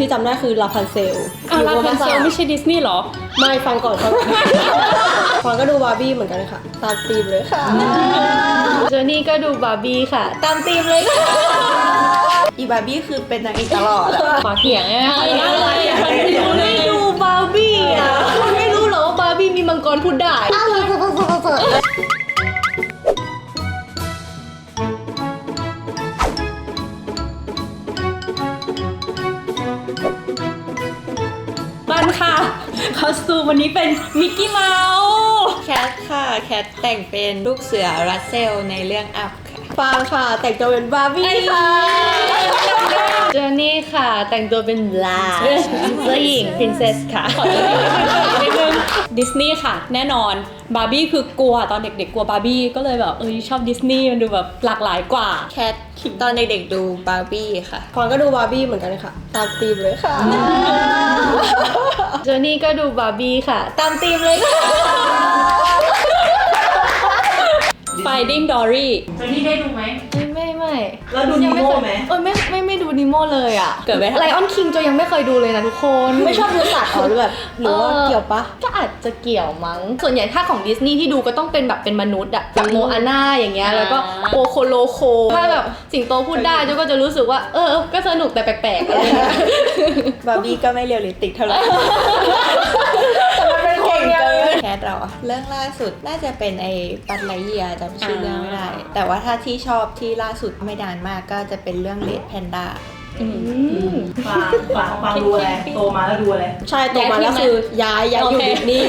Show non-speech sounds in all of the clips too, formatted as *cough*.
ที่จำได้คือลาพันเซลอ้าวลาพันเซลไม่ใช่ดิสนีย์เหรอ ไม่ฟังก่อนฟังก่อนฟังก็ดูบาร์บี้เหมือนกันค่ะ ตามธีมเลยค่ะเจอนี่ก็ดูบาร์บี้ค่ะ ตามธีมเลยค่ะอีบาร์บี้คือเป็นนางเอกตลอดอะขอเถียงไงอะไรอะฉันไม่ดูบาร์บี้อะคุณไม่รู้เหรอว่าบาร์บี้มีมังกรพูดได้บั วันนี้เป็นมิกกี้เมาส์แคทค่ะ แคทแต่งเป็นลูกเสือรัสเซลในเรื่องอัพค่ะฟางค่ะ แต่งตัวเป็นบาร์บี้ค่ะเจอนี่ค่ะ แต่งตัวเป็นลาเจ้าหญิง princess ค่ะนิดนึงดิสนีย์ค่ะ แน่นอนบาร์บี้คือกลัวตอนเด็กๆกลัวบาร์บี้ก็เลยแบบเอยชอบดิสนีย์มันดูแบบหลากหลายกว่า แคทตอนเด็กๆดูบาร์บี้ค่ะฟังก็ดูบาร์บี้เหมือนกันค่ะ ตามธีมเลยค่ะเจอนี่ก็ดูบาร์บี้ค่ะ ตามธีมเลยค่ะ Finding Dory เจนนี่ได้ดูไหมไม่ไม่ไม่ แล้วดูยังไม่นิเคโม่ยไหม เออไม่ไม่ไม่ดูนิโมเลยอะเกิดไม่ทันไลออนคิงจอยยังไม่เคยดูเลยนะทุกคน ไม่ชอบดูสัตว์เหรอหรือแบบหรือว่าเกี่ยวปะ ก็อาจจะเกี่ยวมั้ง ส่วนใหญ่ถ้าของดิสนีย์ที่ดูก็ต้องเป็นแบบเป็นมนุษย์อะแบบโมอาน่าอย่างเงี้ยแล้วก็โปโคโลโค ถ้าแบบสิงโตพูดได้จอยก็จะรู้สึกว่าเออก็สนุกแต่แปลกๆอะไรเงี้ยบาร์บี้ก็ไม่เรียลลิติกเท่าไหร่ แต่มันเป็นคน เดียวเลยแคทเราอะเรื่องล่าสุดน่าจะเป็นไอ้ปัตไลเยียจำชื่อเรื่องไม่ได้ แต่ว่าถ้าที่ชอบที่ล่าสุดไม่นานมากก็จะเป็นเรื่องเลดแพนด้า ฟางฟางฟางดูอะไร โตมาแล้วดูอะไร ใช่ตัวมาแล้วคือย้ายย้ายอยู่โอเคดิสนีย์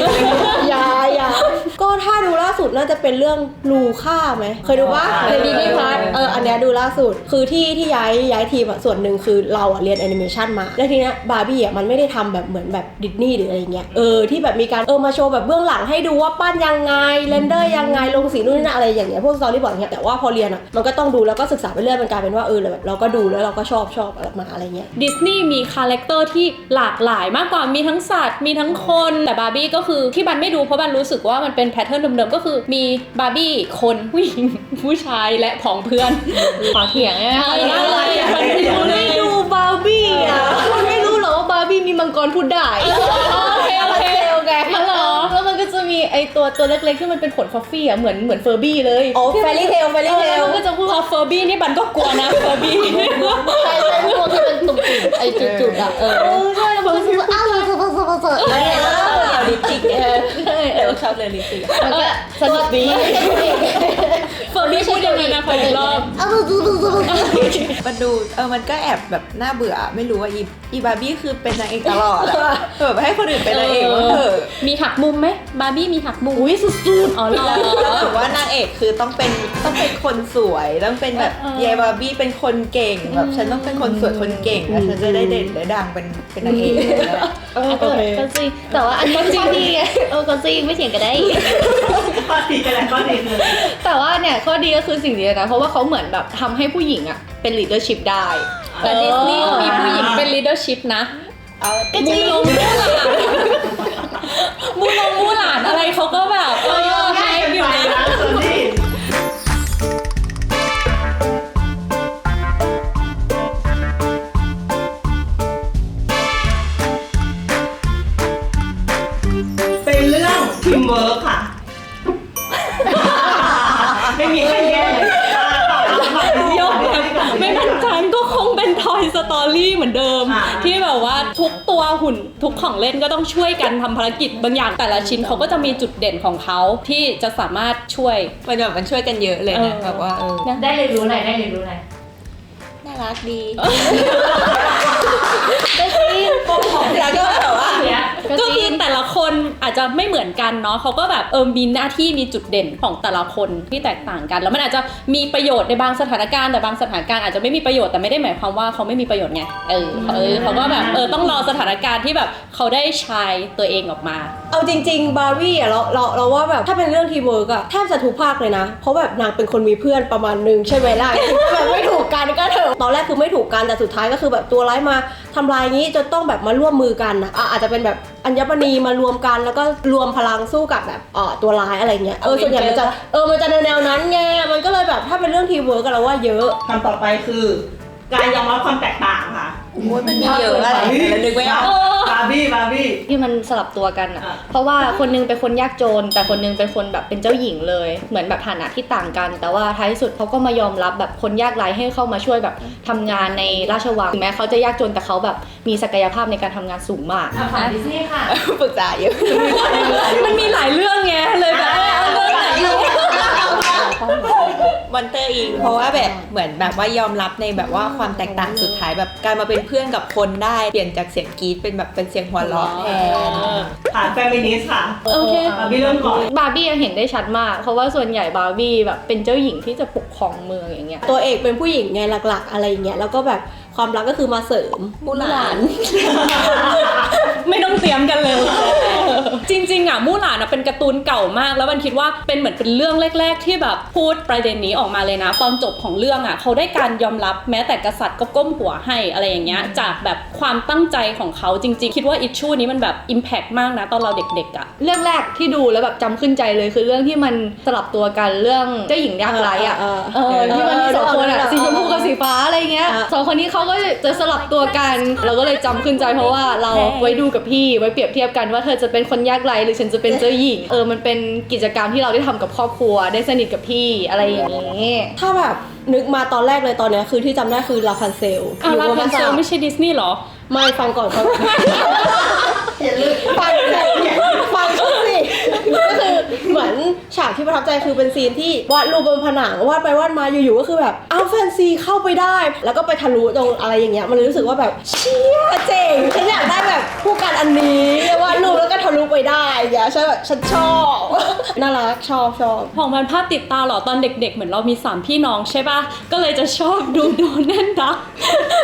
ย้ายย้ายก็ถ้าดูล่าสุดน่าจะเป็นเรื่องลูค่าไหมเคยดูปะอ๋อในดีนี่พาร์ทเอออันเนี้ยดูล่าสุด คือที่ที่ย้ายย้ายทีมอะส่วนหนึ่งคือเราอะเรียนแอนิเมชันมา แล้วทีเนี้ยบาร์บี้อะมันไม่ได้ทำแบบเหมือนแบบดิสนีย์หรืออะไรเงี้ยเออที่แบบมีการเออมาโชว์แบบเบื้องหลังให้ดูว่าปั้นยังไงเรนเดอร์ยังไงลงสีนู่นนี่นั่นอะไรอย่างเงี้ยพวกสตอรี่บอร์ดเงี้ยแต่ว่าพอเรียนอะมันก็ต้องดูแล้วก็ศึกษาไปเรื่อยมันกลายเป็นว่าเออแบบเราก็ดูแล้วเราก็ชอบชอบอะไรมาอะไรเงี้ยดิสนีย์มีคาแรคเตอร์ที่หลากหลายมากกว่ามีทั้งสัตว์ มีทั้งคนแต่บาร์บี้ก็คือที่บันไม่ดูเพราะบันรู้สึกว่ามันเป็นแพทเทิร์นเดิมๆก็คือมีบาร์บี้คนผู้หญิงผู้ชายและผองเพื่อนขอเถียงไงอะไรอะฉันไม่ดูบาร์บี้อะคุณไม่รู้เหรอว่าบาร์บี้มีมังกรพูดได้ ตัวตัวเล็กๆที่มันเป็นขนฟอฟฟี่อะเหมือนเหมือนเฟอร์บี้เลยโอ้แฟรี่เทลแฟรี่เทลมันก็จะพูดพอเฟอร์บี้นี่บันก็กลัวนะเฟอร์บี้ใช่ใช่พวกที่เป็นตุ่มๆไอ้จุดๆอะเออเออใช่แล้วมันก็จะอ้าวแล้วเนี่ยเรียลลิติกเนี่ยเดี๋ยวชอบเรียลลิติกมันก็สนุกดี เฟอร์บี้พูดยังไงนะขออีกรอบมันดูเออมันก็แอบแบบน่าเบื่อไม่รู้ว่าอีอีบาร์บี้คือเป็นนางเอกตลอดอะแบบให้คนอื่นเป็นนางเอกว่าเถอะมีหักมุมไหมบาร์บี้มีหักมุมอุ้ยสุดอ๋อหรอแล้วแบบว่านางเอกคือต้องเป็นต้องเป็นคนสวยต้องเป็นแบบเยายบาร์บี้เป็นคนเก่งแบบฉันต้องเป็นคนสวยคนเก่งแล้วฉันจะได้เด่นได้ดังเป็นเป็นนางเอกอะไรอย่างเงี้ยๆเออก็จริงแต่ว่าอันนี้ข้อดีไงเออก็จริงไม่เถียงกันได้ข้อดีกันแหละข้อดีคือแต่ว่าเนี่ยข้อดีก็คือสิ่งนี้นะ เพราะว่าเขาเหมือนแบบทำให้ผู้หญิงอะเป็น leadership ได้ แต่ดิสนีย์มีผู้หญิงเป็น leadership นะ เอามูลงมู ไม่มั่นใจก็คงเป็น Toy Story เหมือนเดิมอ่าที่แบบว่าทุกตัวหุ่นทุกของเล่นก็ต้องช่วยกันทำภารกิจบางอย่างแต่ละชิ้นเขาก็จะมีจุดเด่นของเขาที่จะสามารถช่วย มันแบบมันช่วยกันเยอะเลยนะเออ แบบว่าเออได้เรียนรู้อะไรได้เรียนรู้อะไรน่ารักดี ก็จริง แล้วก็แบบว่า ก็คือแต่ละคน อาจจะไม่เหมือนกันเนาะเขาก็แบบเออมีหน้าที่มีจุดเด่นของแต่ละคนที่แตกต่างกัน แล้วมันอาจจะมีประโยชน์ในบางสถานการณ์แต่บางสถานการณ์อาจจะไม่มีประโยชน์แต่ไม่ได้หมายความว่าเขาไม่มีประโยชน์ไงเออเออเขาก็แบบเออต้องรอสถานการณ์ที่แบบเขาได้ใช้ตัวเองออกมา เอาจริง ๆ บาร์บี้อะเราเราเราว่าแบบถ้าเป็นเรื่องทีมเวิร์กอะแทบจะทุกภาคเลยนะ เพราะแบบนางเป็นคนมีเพื่อนประมาณนึงใช่ไหมล่ะแบบไม่ถูกกันก็เถอะตอนแรกคือไม่ถูกกันแต่สุดท้ายก็คือแบบตัวร้ายมาทำลายงี้จนต้องแบบมาร่วมมือกันนะอะอาจจะเป็นแบบอัญมณีมารวมกันแล้วก็รวมพลังสู้กับแบบเอ่อตัวร้ายอะไรเงี้ยเออส่วนใหญ่มันจะเออมันจะแนวๆนั้นไงมันก็เลยแบบถ้าเป็นเรื่องทีมเวิร์กอะเราว่าเยอะคำต่อไปคือ การยอมรับความแตกต่างค่ะ โอ้ยมันมีเยอะอะไรเฮ้ยที่มันสลับตัวกันอะอะ เพราะว่าคนนึงเป็นคนยากจน แต่คนนึงเป็นคนแบบเป็นเจ้าหญิงเลย เหมือนแบบฐานะที่ต่างกัน แต่ว่าท้ายที่สุดเขาก็มายอมรับแบบคนยากไร้ให้เข้ามาช่วยแบบทำงานในราชวังถึงแม้เขาจะยากจนแต่เขาแบบมีศักยภาพในการทำงานสูงมากอะฝั่งดิสนีย์ค่ะ ปรึกษาเยอะมันมีหลายเรื่องไงเลยแบบเอาเรื่องไหนดี มอน เพราะว่าแบบเหมือนแบบว่ายอมรับในแบบว่าความแตกต่างสุดท้ายแบบการมาเป็นเพื่อนกับคนได้เปลี่ยนจากเสียงกรี๊ดเป็นแบบเป็นเสียงหัวเราะแทนค่ะแฟมินิสต์ค่ะโอเคบาร์บี้เริ่มก่อน บาร์บี้ยังเห็นได้ชัดมาก เพราะว่าส่วนใหญ่บาร์บี้แบบเป็นเจ้าหญิงที่จะปกครองเมืองอย่างเงี้ย ตัวเอกเป็นผู้หญิงไงหลักๆ อะไรอย่างเงี้ยแล้วก็แบบความรักก็คือมาเสริมมูหลาน ไม่ต้องเตรียมกันเลย จริงๆอะมู่หลานอะเป็นการ์ตูนเก่ามาก แล้วมันคิดว่าเป็นเหมือนเป็นเรื่องแรก ๆ ที่แบบพูดประเด็นนี้ออกมาเลยนะ ตอนจบของเรื่องอะเขาได้การยอมรับแม้แต่กษัตริย์ก็ก้มหัวให้อะไรอย่างเงี้ยจากแบบความตั้งใจของเขาจริง ๆ คิดว่าอิชชูนี้มันแบบอิมแพกมากนะตอนเราเด็กๆอะเรื่องแรกที่ดูแล้วแบบจำขึ้นใจเลยคือเรื่องที่มันสลับตัวกันเรื่องเจ้าหญิงยากไร้อะเออ เออที่มันมีสองคนอะเออสีชมพูกับสีฟ้าอะไรเงี้ยอะสองคนนี้เขาก็จะสลับตัวกัน เราก็เลยจำขึ้นใจเพราะว่าเราไว้ดูกับพี่ไว้เปรียบเทียบกันว่าเธอจะเป็นคนยากไร้หรือฉันจะเป็นเจ้าหญิงเออมันเป็นกิจกรรมที่เราได้ทำกับครอบครัว ได้สนิทกับพี่อะไรอย่างนี้ ถ้าแบบนึกมาตอนแรกเลยตอนเนี้ยคือที่จำได้คือลาพันเซลอะลาพันเซลไม่ใช่ดิสนีย์หรอ ไม่ฟังก่อนฟังก่อนฟังสิฟังเขาสิก็คือเหมือนฉากที่ประทับใจคือเป็นซีนที่วาดรูปบนผนังวาดไปวาดมาอยู่ๆก็คือแบบเอาแฟนซีเข้าไปได้ แล้วก็ไปทะลุตรงอะไรอย่างเงี้ยมันเลยรู้สึกว่าแบบเชี่ยเจ๋งฉัน ผู้กันอันนี้ ไปได้อย่างเงี้ยฉันแบบฉันชอบ น่ารักชอบชอบของมันภาพติดตาเหรอตอนเด็ก ๆ เหมือนเรามี 3 พี่น้องใช่ปะก็เลยจะชอบดูโดนันดัก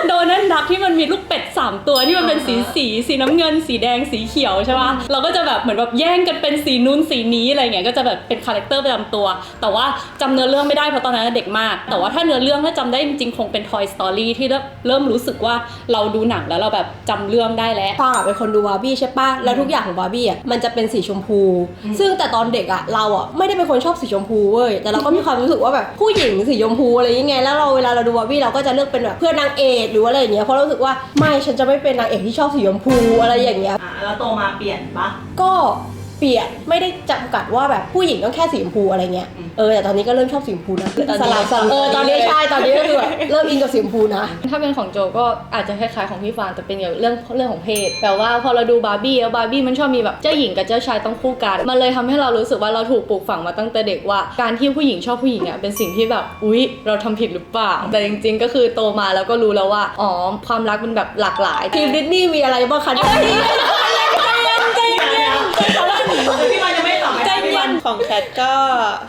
โดนันดักที่มันมีลูกเป็ด 3 ตัวที่มันเป็นสีสีสีน้ำเงิน สีแดงสีเขียวใช่ปะเราก็จะแบบเหมือนแบบแย่งกันเป็นสีนู้นสีนี้อะไรเงี้ยก็จะแบบเป็นคาแรคเตอร์ประจำตัว แต่ว่าจำเนื้อเรื่องไม่ได้เพราะตอนนั้นเด็กมาก แต่ว่าถ้าเนื้อเรื่องถ้าจำได้จริงๆคงเป็น Toy Story ที่เริ่มเริ่มรู้สึกว่าเราดูหนังแล้วเราแบบจำเรื่องได้แล้วฟางอะเป็นคนดูบาร์บี้ใช่ปะแล้วทุกอย่างของบาร์บี้อะมันจะเป็นสีชมพู ซึ่งแต่ตอนเด็กอะเราอะไม่ได้เป็นคนชอบสีชมพูเว้ยแต่เราก็มีความรู้สึกว่าแบบผู้หญิงสีชมพูอะไรอย่างเงี้ยแล้วเราเวลาเราดูบาร์บี้เราก็จะเลือกเป็นแบบเพื่อนนางเอกหรือว่าอะไรอย่างเงี้ยเพราะเรารู้สึกว่าไม่ฉันจะไม่เป็นนางเอกที่ชอบสีชมพูอะไรอย่างเงี้ย อะแล้วโตมาเปลี่ยนปะก็ เปลี่ยนไม่ได้จำกัดว่าแบบผู้หญิงต้องแค่สีชมพูอะไรเงี้ยเออแต่ตอนนี้ก็เริ่มชอบสีชมพูนะสลับสลับเออตอนนี้ใช่ตอนนี้ก็คือแบบเริ่มอินกับสีชมพูนะ ถ้าเป็นของโจก็อาจจะคล้ายๆของพี่ฟานแต่เป็นเกี่ยวกับเรื่องเรื่องของเพศแบบว่าพอเราดูบาร์บี้แล้วบาร์บี้มันชอบมีแบบเจ้าหญิงกับเจ้าชายต้องคู่กันมันเลยทำให้เรารู้สึกว่าเราถูกปลูกฝังมาตั้งแต่เด็กว่าการที่ผู้หญิงชอบผู้หญิงอะเป็นสิ่งที่แบบอุ๊ย เราทำผิดหรือเปล่าแต่จริง ๆ ก็คือโตมาแล้วก็รู้แล้วว่าอ๋อความรักมันแบบหลากหลายทีมดิสนีย์มีอะไรบ้างคะดิสนีย์ Like, *laughs* ของแคทก็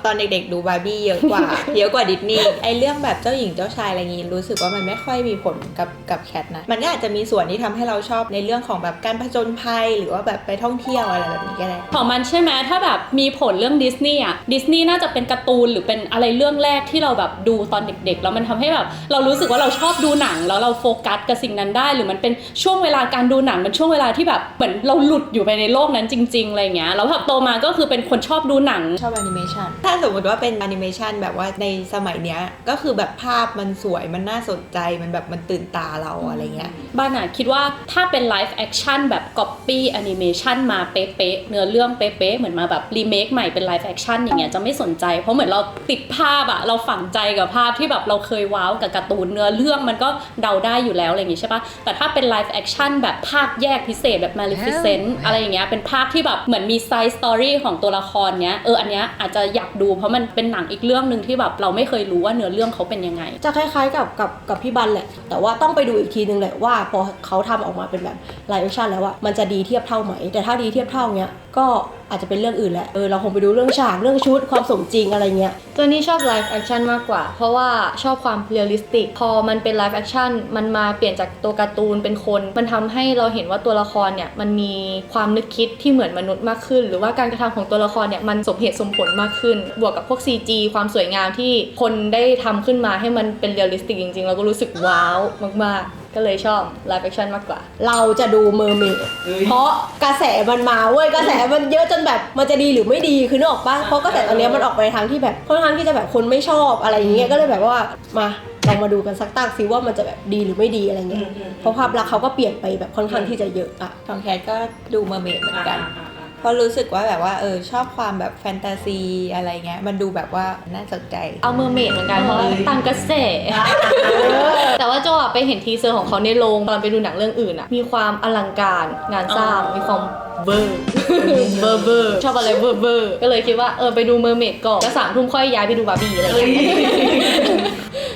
ตอนเด็กๆดูบาร์บี้เยอะกว่า เยอะกว่าดิสนีย์ไอเรื่องแบบเจ้าหญิงเจ้าชายอะไรงี้รู้สึกว่ามันไม่ค่อยมีผลกับกับแคทนะ มันก็อาจจะมีส่วนที่ทำให้เราชอบในเรื่องของแบบการผจญภัยหรือว่าแบบไปท่องเที่ยวอะไรแบบนี้ก็ได้ของมันใช่ไหมถ้าแบบมีผลเรื่องดิสนีย์อะดิสนีย์น่าจะเป็นการ์ตูนหรือเป็นอะไรเรื่องแรกที่เราแบบดูตอนเด็กๆแล้วมันทำให้แบบเรารู้สึกว่าเราชอบดูหนังแล้วเราโฟกัสกับสิ่งนั้นได้ หรือมันเป็นช่วงเวลาการดูหนังมันช่วงเวลาที่แบบเหมือนเราหลุดอยู่ไปในโลกนั้นจริงๆอะไรเงี้ยแล้วพอโตมาก็คือเป็นคนชอบดูหนัง ชอบแอนิเมชันถ้าสมมติว่าเป็นแอนิเมชันแบบว่าในสมัยเนี้ย ก็คือแบบภาพมันสวยมันน่าสนใจมันแบบมันตื่นตาเราอะไรเงี้ย บ้านอะคิดว่าถ้าเป็นไลฟ์แอคชั่นแบบก๊อปปี้แอนิเมชันมาเป๊ะๆเนื้อเรื่องเป๊ะๆเหมือนมาแบบรีเมคใหม่เป็นไลฟ์แอคชั่นอย่างเงี้ยจะไม่สนใจ เพราะเหมือนเราติดภาพอะเราฝังใจกับภาพที่แบบเราเคยว้าวกับการ์ตูนเนื้อเรื่องมันก็เดาได้อยู่แล้วอะไรอย่างงี้ใช่ปะแต่ถ้าเป็นไลฟ์แอคชั่นแบบภาคแยกพิเศษแบบ Maleficent อะไรอย่างเงี้ยเป็นภาพที่แบบเหมือนมีไซส์สตอรี่ของตัวละครเนี้ยเอออันเนี้ยอาจจะอยากดูเพราะมันเป็นหนังอีกเรื่องหนึ่งที่แบบเราไม่เคยรู้ว่าเนื้อเรื่องเขาเป็นยังไง จะคล้ายๆกับกับกับพี่บันแหละ แต่ว่าต้องไปดูอีกทีนึงแหละว่าพอเขาทำออกมาเป็นแบบไลฟ์แอคชั่นแล้วอะมันจะดีเทียบเท่าไหม แต่ถ้าดีเทียบเท่าเนี้ยก็อาจจะเป็นเรื่องอื่นแหละ เออ เราคงไปดูเรื่องฉาก เรื่องชุด ความสมจริงอะไรเงี้ย ตัวนี้ชอบไลฟ์แอคชั่นมากกว่า เพราะว่าชอบความเรียลลิสติก พอมันเป็นไลฟ์แอคชั่น มันมาเปลี่ยนจากตัวการ์ตูนเป็นคน มันทำให้เราเห็นว่าตัวละครเนี่ย มันมีความนึกคิดที่เหมือนมนุษย์มากขึ้น หรือว่าการกระทำของตัวละครเนี่ย มันสมเหตุสมผลมากขึ้น บวกกับพวก CG ความสวยงามที่คนได้ทำขึ้นมาให้มันเป็นเรียลลิสติกจริงๆ เราก็รู้สึกว้าวมากๆ ก็เลยชอบไลฟ์แอคชั่นมากกว่า เราจะดูเมอร์เมดเฮ้ยเพราะกระแสมันมาเว้ยกระแสมันเยอะจนแบบมันจะดีหรือไม่ดีคือนึกออกปะเพราะกระแสตอนเนี้ยมันออกไปทางที่แบบค่อนข้างที่จะแบบคนไม่ชอบอะไรอย่างเงี้ยก็เลยแบบว่ามาลองมาดูกันสักตั้งซิว่ามันจะแบบดีหรือไม่ดีอะไรเงี้ยเพราะภาพลักษณ์เขาก็เปลี่ยนไปแบบค่อนข้างที่จะเยอะอะของแคทก็ดูเมอร์เมดเหมือนกันอ่า เพราะรู้สึกว่าแบบว่าเออชอบความแบบแฟนตาซีอะไรเงี้ยมันดูแบบว่าน่าสนใจ เอาเมอร์เมดเหมือนกันเพราะว่าตามกระแสแต่ว่าโจอะไปเห็นทีเซอร์ของเขาในโรงตอนไปดูหนังเรื่องอื่นอะมีความอลังการงานสร้างอ๋อมีความเบอร์เบอร์เบอร์ชอบอะไรเบอร์เบอร์ก็เลยคิดว่าเออไปดูเมอร์เมดก่อนแล้วสามทุ่มค่อยย้ายไปดูบาร์บี้อะไรอย่างเงี้ย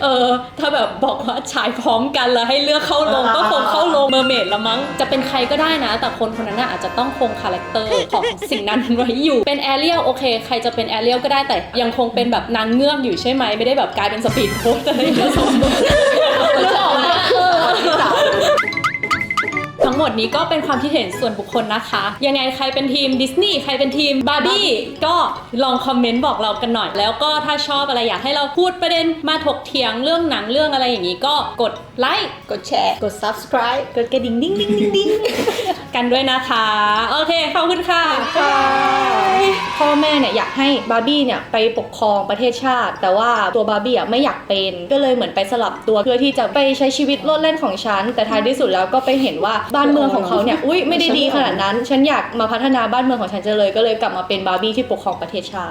เออถ้าแบบบอกว่าฉายพร้อมกันแล้วให้เลือกเข้าลงก็คงเข้าลงเมอร์เมดละมั้งจะเป็นใครก็ได้นะ แต่คนคนนั้นน่ะอาจจะต้องคงคาแรคเตอร์ของสิ่งนั้นไว้อยู่เป็นแอเรียลโอเค ใครจะเป็นแอเรียลก็ได้แต่ยังคงเป็นแบบนางเงือกอยู่ใช่ไหมไม่ได้แบบกลายเป็นสปีดโพสอะไรอย่างเงี้ยสมมตินึกออกปะเทั้งหมดนี้ก็เป็นความคิดเห็นส่วนบุคคลนะคะ ยังไงใครเป็นทีมดิสนีย์ใครเป็นทีมบาร์บี้ก็ลองคอมเมนต์บอกเรากันหน่อย แล้วก็ถ้าชอบอะไรอยากให้เราพูดประเด็นมาถกเถียงเรื่องหนังเรื่องอะไรอย่างนี้ก็กดไลค์กดแชร์ กด subscribe กดกระดิ่งดิ้งดิ้งดิ้งดิ้ง กันด้วยนะคะ โอเค ขอบคุณค่ะพ่อแม่เนี่ยอยากให้บาร์บี้เนี่ยไปปกครองประเทศชาติ แต่ว่าตัวบาร์บี้อะไม่อยากเป็น ก็เลยเหมือนไปสลับตัวเพื่อที่จะไปใช้ชีวิตโลดแล่นของฉัน แต่ท้ายที่สุดแล้วก็ไปเห็นว่าบ้านเมืองของเขาเนี่ย อุ้ยไม่ได้ดีขนาดนั้น ฉันอยากมาพัฒนาบ้านเมืองของฉันจะเลย ก็เลยกลับมาเป็นบาร์บี้ที่ปกครองประเทศชาติ